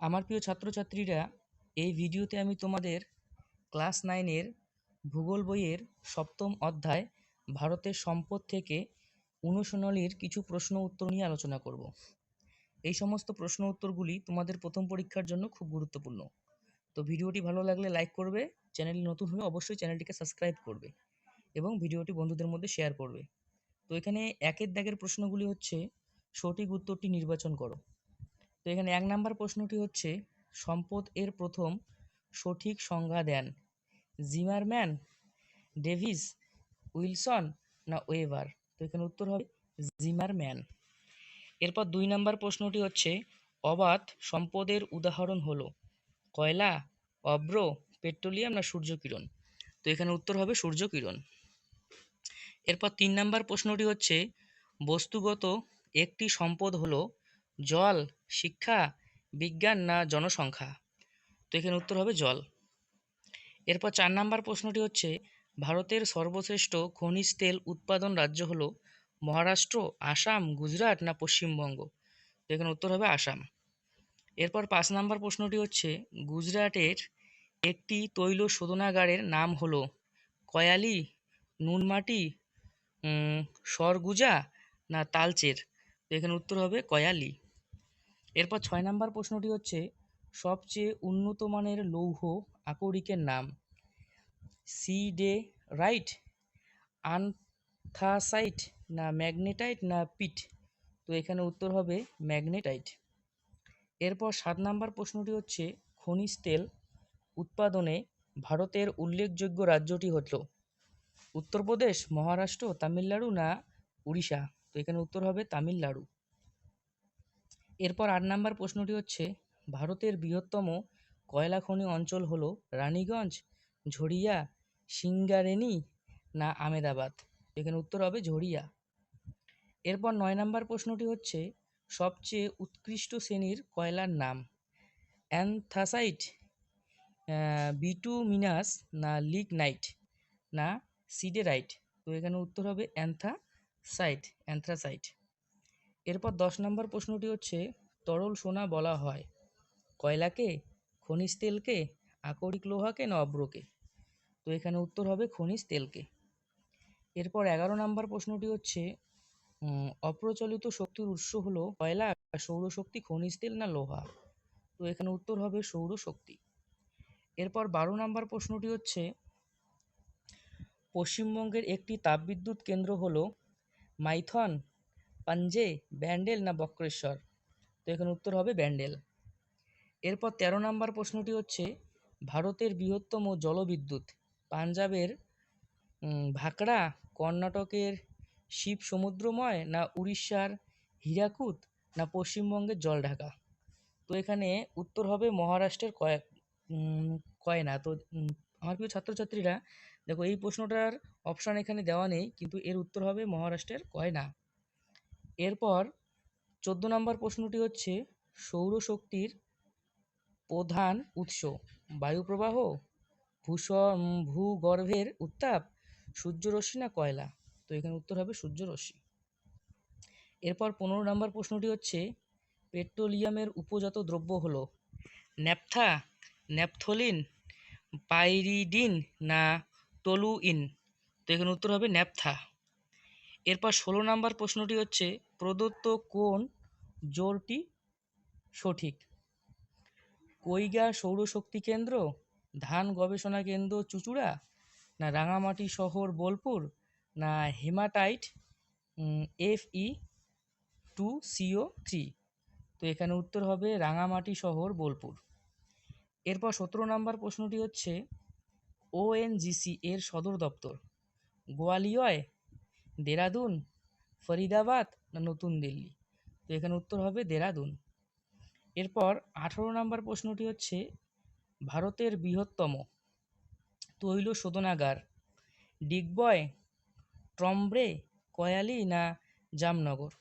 আমার প্রিয় ছাত্রছাত্রীরা, এই ভিডিওতে আমি তোমাদের ক্লাস নাইনের ভূগোল বইয়ের সপ্তম অধ্যায় ভারতের সম্পদ থেকে অনুশীলনীর কিছু প্রশ্ন উত্তর নিয়ে আলোচনা করব। এই সমস্ত প্রশ্ন উত্তরগুলি তোমাদের প্রথম পরীক্ষার জন্য খুব গুরুত্বপূর্ণ। তো ভিডিওটি ভালো লাগলে লাইক করবে, চ্যানেল নতুন হলে অবশ্যই চ্যানেলটিকে সাবস্ক্রাইব করবে এবং ভিডিওটি বন্ধুদের মধ্যে শেয়ার করবে। তো এখানে একের দাগের প্রশ্নগুলি হচ্ছে, সঠিক উত্তরটি নির্বাচন করো। তো এখানে এক নাম্বার প্রশ্নটি হচ্ছে, সম্পদ এর প্রথম সঠিক সংজ্ঞা দেন জিমারম্যান, ডেভিস, উইলসন না ওয়েভার? তো এখানে উত্তর হবে জিমারম্যান। এরপর দুই নাম্বার প্রশ্নটি হচ্ছে, অবাধ সম্পদের উদাহরণ হলো কয়লা অব্র পেট্রোলিয়াম না সূর্যকিরণ? তো এখানে উত্তর হবে সূর্যকিরণ। এরপর তিন নাম্বার প্রশ্নটি হচ্ছে, বস্তুগত একটি সম্পদ হলো জল, শিক্ষা, বিজ্ঞান না জনসংখ্যা? তো এখানে উত্তর হবে জল। এরপর চার নাম্বার প্রশ্নটি হচ্ছে, ভারতের সর্বশ্রেষ্ঠ খনিজ তেল উৎপাদন রাজ্য হল মহারাষ্ট্র, আসাম, গুজরাট না পশ্চিমবঙ্গ? তো এখানে উত্তর হবে আসাম। এরপর পাঁচ নাম্বার প্রশ্নটি হচ্ছে, গুজরাটের একটি তৈল শোধনাগারের নাম হলো কয়ালি, নুনমাটি সরগুজা না তালচের? তো এখানে উত্তর হবে কয়ালি। এরপর ছয় নাম্বার প্রশ্নটি হচ্ছে, সবচেয়ে উন্নত মানের লৌহ আকরিকের নাম সি ডে রাইট আনথাসাইট না ম্যাগনেটাইট না পিট তো এখানে উত্তর হবে ম্যাগনেটাইট এরপর সাত নাম্বার প্রশ্নটি হচ্ছে, খনিজ তেল উৎপাদনে ভারতের উল্লেখযোগ্য রাজ্যটি হলো উত্তরপ্রদেশ, মহারাষ্ট্র, তামিলনাড়ু না উড়িষ্যা? তো এখানে উত্তর হবে তামিলনাড়ু। এরপর আট নাম্বার প্রশ্নটি হচ্ছে, ভারতের বৃহত্তম কয়লা খনি অঞ্চল হল রানীগঞ্জ, ঝরিয়া সিঙ্গারেনি না আমেদাবাদ? এখানে উত্তর হবে ঝরিয়া। এরপর নয় নাম্বার প্রশ্নটি হচ্ছে, সবচেয়ে উৎকৃষ্ট শ্রেণির কয়লার নাম? অ্যানথাসাইট বিটুমিনাস না লিগনাইট না সিডেরাইট? তো এখানে উত্তর হবে অ্যান্থাসাইট অ্যান্থ্রাসাইট এরপর দশ নম্বর প্রশ্নটি হচ্ছে, তরল সোনা বলা হয়। কয়লাকে? খনিজ তেলকে? আকরিক লোহাকে না অব্রকে? তো এখানে উত্তর হবে খনিজ তেলকে। এরপর এগারো নম্বর প্রশ্নটি হচ্ছে অপ্রচলিত শক্তির উৎস হলো কয়লা সৌরশক্তি খনিজ তেল না লোহা? তো এখানে উত্তর হবে সৌরশক্তি। এরপর বারো নম্বর প্রশ্নটি হচ্ছে, পশ্চিমবঙ্গের একটি তাপবিদ্যুৎ কেন্দ্র হলো মাইথন পাঞ্জে, ব্যান্ডেল না বক্রেশ্বর? তো এখানে উত্তর হবে ব্যান্ডেল। এরপর তেরো নম্বর প্রশ্নটি হচ্ছে, ভারতের বৃহত্তম জলবিদ্যুৎ, পাঞ্জাবের ভাকড়া, কর্ণাটকের শিব সমুদ্রময় না উড়িষ্যার হীরাকুদ না পশ্চিমবঙ্গের জলঢাকা? তো এখানে উত্তর হবে মহারাষ্ট্রের কয়েক কয়না। তো আমার প্রিয় ছাত্রছাত্রীরা, দেখো এই প্রশ্নটার অপশান এখানে দেওয়া নেই, কিন্তু এর উত্তর হবে মহারাষ্ট্রের কয়না? এরপর চোদ্দ নম্বর প্রশ্নটি হচ্ছে, সৌরশক্তির প্রধান উৎস, বায়ুপ্রবাহ ভূষ ভূগর্ভের উত্তাপ, সূর্যরশ্মি না কয়লা? তো এখানে উত্তর হবে সূর্যরশ্মি। এরপর পনেরো নম্বর প্রশ্নটি হচ্ছে, পেট্রোলিয়ামের উপজাত দ্রব্য হলো ন্যাপথা, ন্যাপথলিন, পাইরিডিন না টলুইন? তো এখানে উত্তর হবে ন্যাপথা। এরপর ষোলো নম্বর প্রশ্নটি হচ্ছে প্রদত্ত কোন জোরটি সঠিক। কৈগা সৌরশক্তি কেন্দ্র, ধান গবেষণা কেন্দ্র চুচুড়া, না রাঙামাটি শহর বোলপুর, না hematite F E two CO three? তো এখানে উত্তর হবে রাঙামাটি শহর বোলপুর। এরপর সতেরো নম্বর প্রশ্নটি হচ্ছে ওএনজিসি এর সদর দপ্তর গোয়ালিয়য় দেরাদুন, ফরিদাবাদ না নতুন দিল্লি? তো এখানে উত্তর হবে দেরাদুন। এরপর আঠেরো নম্বর প্রশ্নটি হচ্ছে, ভারতের বৃহত্তম তৈল শোধনাগার ডিগবয়, ট্রম্ব্রে, কয়ালি না জামনগর?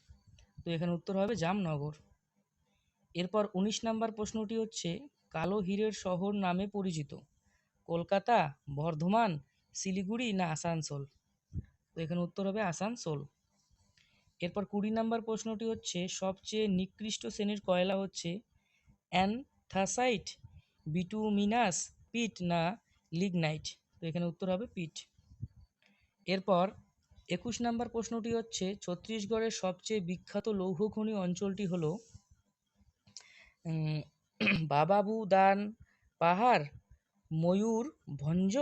তো এখানে উত্তর হবে জামনগর। এরপর উনিশ নম্বর প্রশ্নটি হচ্ছে, কালো হীরের শহর নামে পরিচিত কলকাতা, বর্ধমান, শিলিগুড়ি না আসানসোল? তো এখানে উত্তর হবে আসানসোল। এরপর কুড়ি নাম্বার প্রশ্নটি হচ্ছে সবচেয়ে নিকৃষ্ট শ্রেণির কয়লা হচ্ছে অ্যান অ্যান্থ্রাসাইট বিটুমিনাস পিট না লিগনাইট? তো এখানে উত্তর হবে পিট। এরপর একুশ নাম্বার প্রশ্নটি হচ্ছে ছত্তিশগড়ের সবচেয়ে বিখ্যাত লৌহ খনি অঞ্চলটি হল বাবাবুদান পাহাড় ময়ূর ভঞ্জ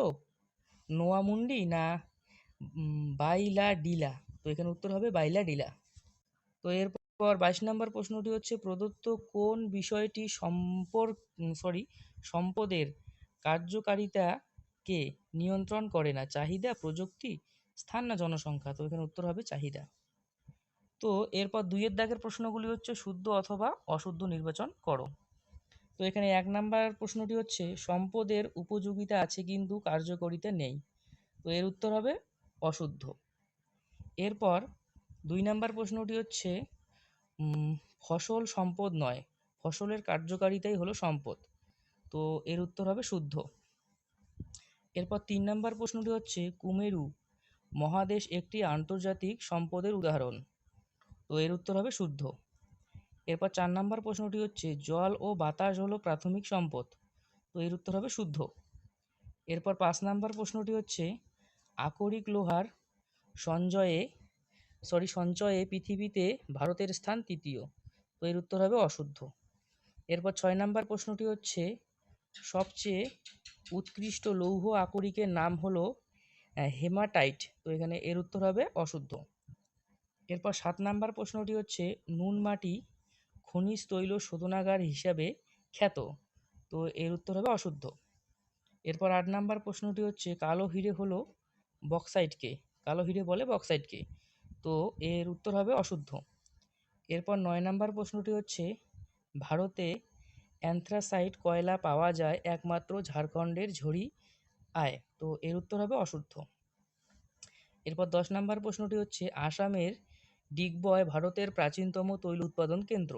নোয়ামুন্ডি না উম, বাইলাডিলা? তো এখানে উত্তর হবে বাইলা ডিলা। তো এরপর বাইশ নম্বর প্রশ্নটি হচ্ছে, প্রদত্ত কোন বিষয়টি সম্পর্ক সরি সম্পদের কার্যকারিতাকে নিয়ন্ত্রণ করে না? চাহিদা, প্রযুক্তি, স্থান না জনসংখ্যা? তো এখানে উত্তর হবে চাহিদা। তো এরপর দুইয়ের দাগের প্রশ্নগুলি হচ্ছে, শুদ্ধ অথবা অশুদ্ধ নির্বাচন করো। তো এখানে এক নাম্বার প্রশ্নটি হচ্ছে, সম্পদের উপযোগিতা আছে কিন্তু কার্যকরিতা নেই। তো এর উত্তর হবে অশুদ্ধ। এরপর দুই নাম্বার প্রশ্নটি হচ্ছে ফসল সম্পদ নয়, ফসলের কার্যকারিতাই হলো সম্পদ। তো এর উত্তর হবে শুদ্ধ। এরপর তিন নাম্বার প্রশ্নটি হচ্ছে, কুমেরু মহাদেশ একটি আন্তর্জাতিক সম্পদের উদাহরণ। তো এর উত্তর হবে শুদ্ধ। এরপর চার নাম্বার প্রশ্নটি হচ্ছে, জল ও বাতাস হলো প্রাথমিক সম্পদ। তো এর উত্তর হবে শুদ্ধ। এরপর পাঁচ নাম্বার প্রশ্নটি হচ্ছে, আকরিক লোহার সঞ্চয়ে সরি সঞ্চয়ে পৃথিবীতে ভারতের স্থান তৃতীয়। তো এর উত্তর হবে অশুদ্ধ। এরপর ছয় নাম্বার প্রশ্নটি হচ্ছে, সবচেয়ে উৎকৃষ্ট লৌহ আকরিকের নাম হলো হেমাটাইট। তো এখানে এর উত্তর হবে অশুদ্ধ। এরপর সাত নাম্বার প্রশ্নটি হচ্ছে, নুন মাটি খনিজ তৈল শোধনাগার হিসাবে খ্যাত। তো এর উত্তর হবে অশুদ্ধ। এরপর আট নাম্বার প্রশ্নটি হচ্ছে, কালো হিরে হলো বক্সাইটকে। কালো হিরে বলে বক্সাইটকে তো এর উত্তর হবে অশুদ্ধ। এরপর নয় নাম্বার প্রশ্নটি হচ্ছে, ভারতে অ্যানথ্রাসাইট কয়লা পাওয়া যায় একমাত্র ঝাড়খণ্ডের ঝড়ি আয়? তো এর উত্তর হবে অশুদ্ধ। এরপর দশ নাম্বার প্রশ্নটি হচ্ছে, আসামের ডিগবয় ভারতের প্রাচীনতম তৈল উৎপাদন কেন্দ্র?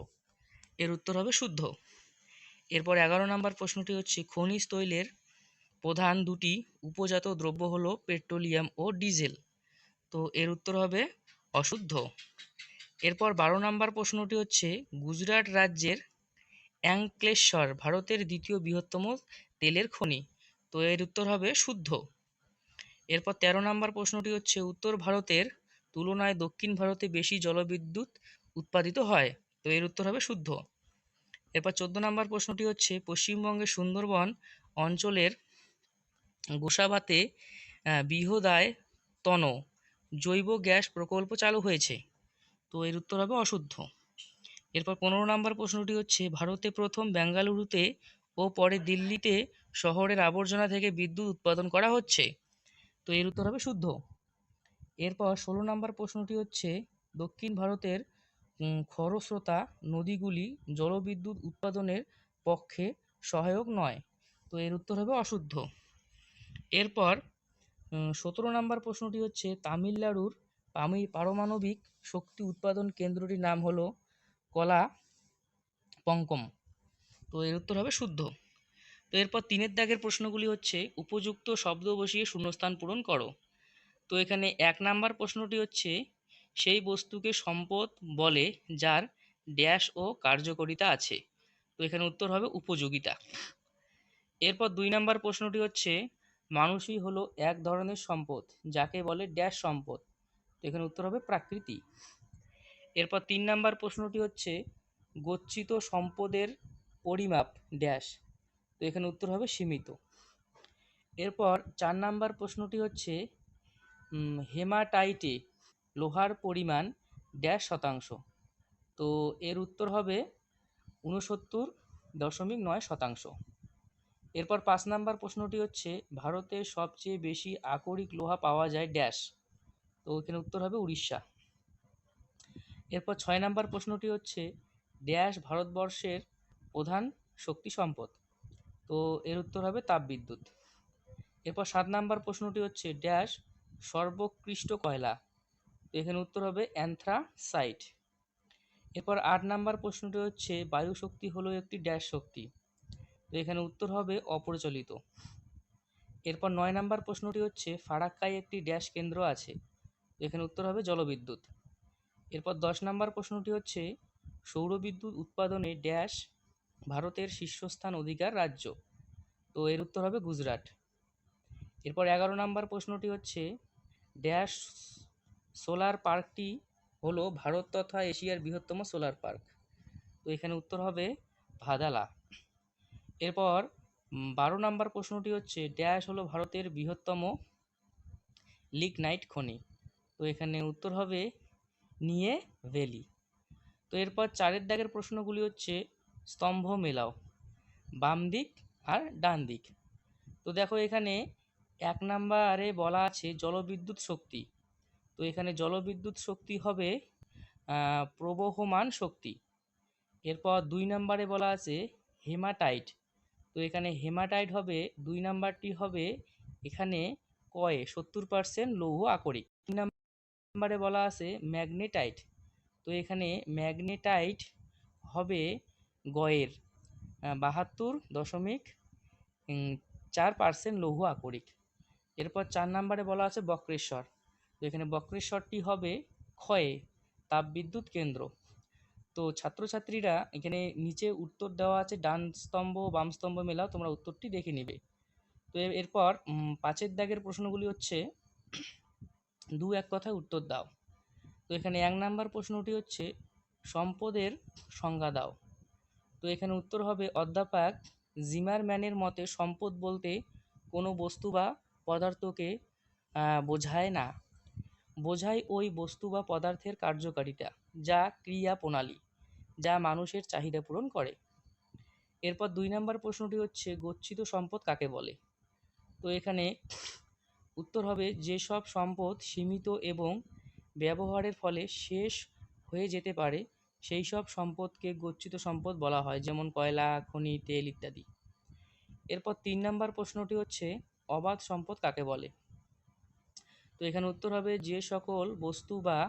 এর উত্তর হবে শুদ্ধ। এরপর এগারো নম্বর প্রশ্নটি হচ্ছে, খনিজ তৈলের প্রধান দুটি উপজাত দ্রব্য হলো পেট্রোলিয়াম ও ডিজেল। তো এর উত্তর হবে অশুদ্ধ। এরপর বারো নম্বর প্রশ্নটি হচ্ছে, গুজরাট রাজ্যের অ্যাঙ্কলেশ্বর ভারতের দ্বিতীয় বৃহত্তম তেলের খনি। তো এর উত্তর হবে শুদ্ধ। এরপর তেরো নম্বর প্রশ্নটি হচ্ছে, উত্তর ভারতের তুলনায় দক্ষিণ ভারতে বেশি জলবিদ্যুৎ উৎপাদিত হয়। তো এর উত্তর হবে শুদ্ধ। এরপর চোদ্দ নম্বর প্রশ্নটি হচ্ছে, পশ্চিমবঙ্গের সুন্দরবন অঞ্চলের গোসাবাতে বৃহদায় তন জৈব গ্যাস প্রকল্প চালু হয়েছে। তো এর উত্তর হবে অশুদ্ধ। এরপর পনেরো নম্বর প্রশ্নটি হচ্ছে, ভারতে প্রথম বেঙ্গালুরুতে ও পরে দিল্লিতে শহরের আবর্জনা থেকে বিদ্যুৎ উৎপাদন করা হচ্ছে। তো এর উত্তর হবে শুদ্ধ। এরপর ষোলো নম্বর প্রশ্নটি হচ্ছে, দক্ষিণ ভারতের খরস্রোতা নদীগুলি জলবিদ্যুৎ উৎপাদনের পক্ষে সহায়ক নয়। তো এর উত্তর হবে অশুদ্ধ। এরপর সতেরো নম্বর প্রশ্নটি হচ্ছে, তামিলনাড়ুর পামি, পারমাণবিক শক্তি উৎপাদন কেন্দ্রটির নাম হলো কলা পঙ্কম। তো এর উত্তর হবে শুদ্ধ। তো এরপর তিনের দাগের প্রশ্নগুলি হচ্ছে, উপযুক্ত শব্দ বসিয়ে শূন্যস্থান পূরণ করো। তো এখানে এক নাম্বার প্রশ্নটি হচ্ছে, সেই বস্তুকে সম্পদ বলে যার ড্যাশ ও কার্যকারিতা আছে। তো এখানে উত্তর হবে উপযোগিতা। এরপর দুই নাম্বার প্রশ্নটি হচ্ছে মানুষই হলো এক ধরনের সম্পদ, যাকে বলে ড্যাশ সম্পদ। তো এখানে উত্তর হবে প্রাকৃতি। এরপর তিন নাম্বার প্রশ্নটি হচ্ছে, গচ্ছিত সম্পদের পরিমাপ ড্যাশ তো এখানে উত্তর হবে সীমিত। এরপর চার নাম্বার প্রশ্নটি হচ্ছে হেমাটাইটে লোহার পরিমাণ ড্যাশ শতাংশ। তো এর উত্তর হবে ঊনসত্তর দশমিক নয় শতাংশ। এরপর পাঁচ নাম্বার প্রশ্নটি হচ্ছে, ভারতে সবচেয়ে বেশি আকরিক লোহা পাওয়া যায় ড্যাশ। তো এখানে উত্তর হবে উড়িষ্যা। এরপর ছয় নাম্বার প্রশ্নটি হচ্ছে, ড্যাশ ভারতবর্ষের প্রধান শক্তি সম্পদ। তো এর উত্তর হবে তাপবিদ্যুৎ। এরপর সাত নাম্বার প্রশ্নটি হচ্ছে, ড্যাশ সর্বোৎকৃষ্ট কয়লা? তো এখানে উত্তর হবে অ্যানথ্রাসাইট। এরপর আট নাম্বার প্রশ্নটি হচ্ছে বায়ু শক্তি হলো একটি ড্যাশ শক্তি। এখানে উত্তর হবে অপ্রচলিত। এরপর নয় নাম্বার প্রশ্নটি হচ্ছে, ফারাক্কায় একটি ড্যাশ কেন্দ্র আছে। এখানে উত্তর হবে জলবিদ্যুৎ। এরপর দশ নাম্বার প্রশ্নটি হচ্ছে, সৌরবিদ্যুৎ উৎপাদনে ড্যাশ ভারতের শীর্ষস্থান অধিকার রাজ্য? তো এর উত্তর হবে গুজরাট। এরপর এগারো নম্বর প্রশ্নটি হচ্ছে, ড্যাশ সোলার পার্কটি হলো ভারত তথা এশিয়ার বৃহত্তম সোলার পার্ক। তো এখানে উত্তর হবে ভাদালা। এরপর বারো নম্বর প্রশ্নটি হচ্ছে, ড্যাশ হলো ভারতের বৃহত্তম লিগনাইট খনি। তো এখানে উত্তর হবে, নিয়ে ভ্যালি। তো এরপর চারের দাগের প্রশ্নগুলি হচ্ছে, স্তম্ভ মেলাও। বাম দিক আর ডান দিক। তো দেখো এখানে এক নাম্বারে বলা আছে, জলবিদ্যুৎ শক্তি। তো এখানে জলবিদ্যুৎ শক্তি হবে প্রবহমান শক্তি। এরপর দুই নাম্বারে বলা আছে, হেমাটাইট। তো এখানে হেমাটাইট হবে, দুই নাম্বারটি হবে এখানে কয়ে, সত্তর পার্সেন্ট লৌহ আকরিক। তিন নাম্বারে বলা আছে ম্যাগনেটাইট। তো এখানে ম্যাগনেটাইট হবে গয়ের বাহাত্তর দশমিক চার পার্সেন্ট লৌহ আকরিক। এরপর চার নাম্বারে বলা আছে বক্রেশ্বর। তো এখানে বক্রেশ্বরটি হবে ক্ষয়ে, তাপবিদ্যুৎ কেন্দ্র। তো ছাত্রছাত্রীরা এখানে নিচে উত্তর দেওয়া আছে, ডান স্তম্ভ, বাম স্তম্ভ মেলাও, তোমরা উত্তরটি দেখে নেবে। তো এরপর পাঁচের দাগের প্রশ্নগুলি হচ্ছে, দু এক কথায় উত্তর দাও। তো এখানে এক নাম্বার প্রশ্নটি হচ্ছে, সম্পদের সংজ্ঞা দাও। তো এখানে উত্তর হবে, অধ্যাপক জিমারম্যানের মতে সম্পদ বলতে কোনো বস্তু বা পদার্থকে বোঝায় না। বোঝায় ওই বস্তু বা পদার্থের কার্যকারিতা, যা ক্রিয়া প্রণালী যা মানুষের চাহিদা পূরণ করে। এরপর দুই নম্বর প্রশ্নটি হচ্ছে, গচ্ছিত সম্পদ কাকে বলে? তো এখানে উত্তর হবে যেসব সম্পদ সীমিত এবং ব্যবহারের ফলে শেষ হয়ে যেতে পারে, সেই সব সম্পদকে গচ্ছিত সম্পদ বলা হয়, যেমন কয়লা, খনি, তেল ইত্যাদি। এরপর তিন নম্বর প্রশ্নটি হচ্ছে, অবাধ সম্পদ কাকে বলে? তো এখানে উত্তর হবে, যে সকল বস্তু বা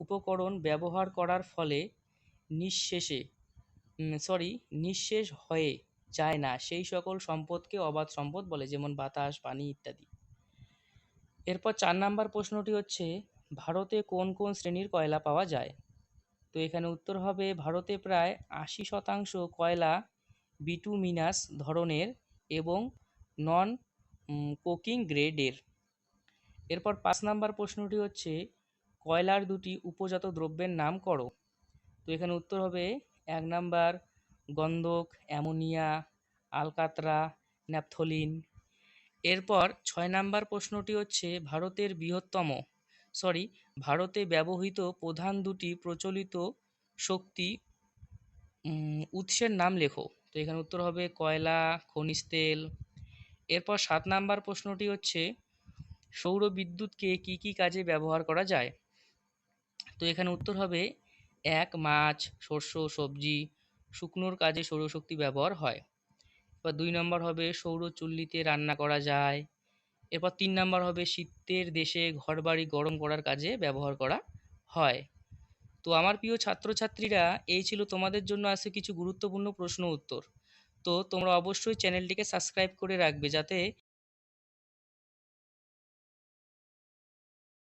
উপকরণ ব্যবহার করার ফলে নিঃশেষে সরি নিঃশেষ হয়ে যায় না। সেই সকল সম্পদকে অবাধ সম্পদ বলে, যেমন বাতাস, পানি ইত্যাদি। এরপর চার নাম্বার প্রশ্নটি হচ্ছে, ভারতে কোন কোন শ্রেণির কয়লা পাওয়া যায়? তো এখানে উত্তর হবে, ভারতে প্রায় আশি শতাংশ কয়লা বিটুমিনাস ধরনের এবং নন কোকিং গ্রেডের এরপর পাঁচ নাম্বার প্রশ্নটি হচ্ছে, কয়লার দুটি উপজাত দ্রব্যের নাম করো? তো এখানে উত্তর হবে এক নাম্বার গন্ধক, অ্যামোনিয়া, আলকাতরা, ন্যাপথলিন। এরপর ছয় নাম্বার প্রশ্নটি হচ্ছে ভারতের বৃহত্তম সরি ভারতে ব্যবহৃত প্রধান দুটি প্রচলিত শক্তি উৎসের নাম লেখো। তো এখানে উত্তর হবে কয়লা, খনিজ তেল। এরপর সাত নাম্বার প্রশ্নটি হচ্ছে সৌর বিদ্যুৎকে কি কি কাজে ব্যবহার করা যায়? তো এখানে উত্তর হবে এক মাছ, শস্য, সবজি, শুকনোর কাজে সৌরশক্তি ব্যবহার হয়। এবার দুই নম্বর হবে সৌর চুল্লিতে রান্না করা যায়। এরপর তিন নম্বর হবে শীতের দেশে ঘরবাড়ি গরম করার কাজে ব্যবহার করা হয়। তো আমার প্রিয় ছাত্রছাত্রীরা, এই ছিল তোমাদের জন্য আছে কিছু গুরুত্বপূর্ণ প্রশ্ন উত্তর। তো তোমরা অবশ্যই চ্যানেলটিকে সাবস্ক্রাইব করে রাখবে যাতে